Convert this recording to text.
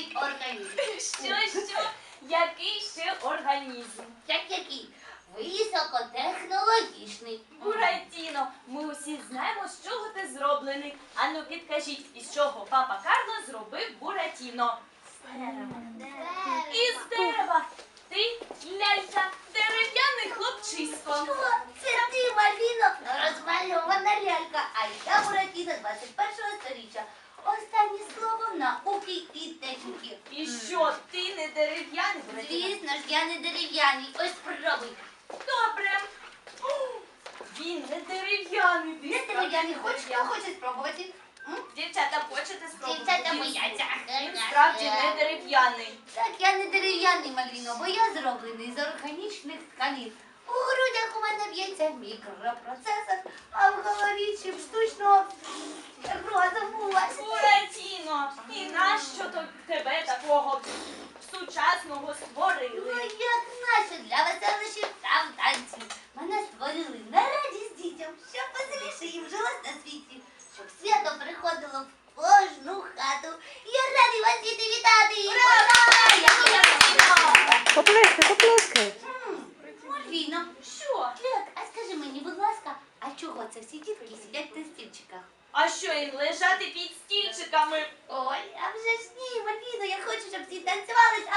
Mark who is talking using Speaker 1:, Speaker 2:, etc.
Speaker 1: містить організм?
Speaker 2: Що, що? Який ще організм?
Speaker 1: Як який? Високотехнологічний.
Speaker 2: Буратіно, ми усі знаємо, з чого ти зроблений. Ану, підкажіть, із чого папа Карло зробив Буратіно? Із дерева. Ти лялька, дерев'яний хлопчисько.
Speaker 1: Що? Це ти, Маліно, розмальована лялька, а я Буратіно 21 сторіччя. Останнє слово науки і техніки.
Speaker 2: І що, ти не дерев'яний,
Speaker 1: Звісно ж, я не дерев'яний. Ось спробуй.
Speaker 2: Добре. Він не дерев'яний. ти
Speaker 1: Не
Speaker 2: справді
Speaker 1: дерев'яний,
Speaker 2: не
Speaker 1: хоч хто
Speaker 2: дерев'яний.
Speaker 1: хоче спробувати.
Speaker 2: Дівчата, хочете спробувати?
Speaker 1: Дівчата
Speaker 2: Він-
Speaker 1: бояться.
Speaker 2: Він справді не дерев'яний.
Speaker 1: Так, я не дерев'яний, Маліно, бо я зроблений з органічних тканин. У грудях у мене б'ється мікропроцесор, а в голові чим штучного
Speaker 2: і нащо то тебе такого сучасного
Speaker 1: Ну
Speaker 2: створили?
Speaker 1: як наче для веселищів та в танці. Мене створили на радість дітям, щоб веселіше їм жилось на світі, щоб свято приходило в кожну хату. Я радий вас діти вітати! Ура!
Speaker 3: Поплескай, поплескай.
Speaker 1: М,
Speaker 2: Що?
Speaker 1: Лек, а скажи мені, будь ласка, а чого це всі дітки сидять на стільчиках?
Speaker 2: А що їм лежати під стільчиками?
Speaker 1: Ой, а вже ж ні, Маріно, я хочу, щоб всі танцювали
Speaker 2: та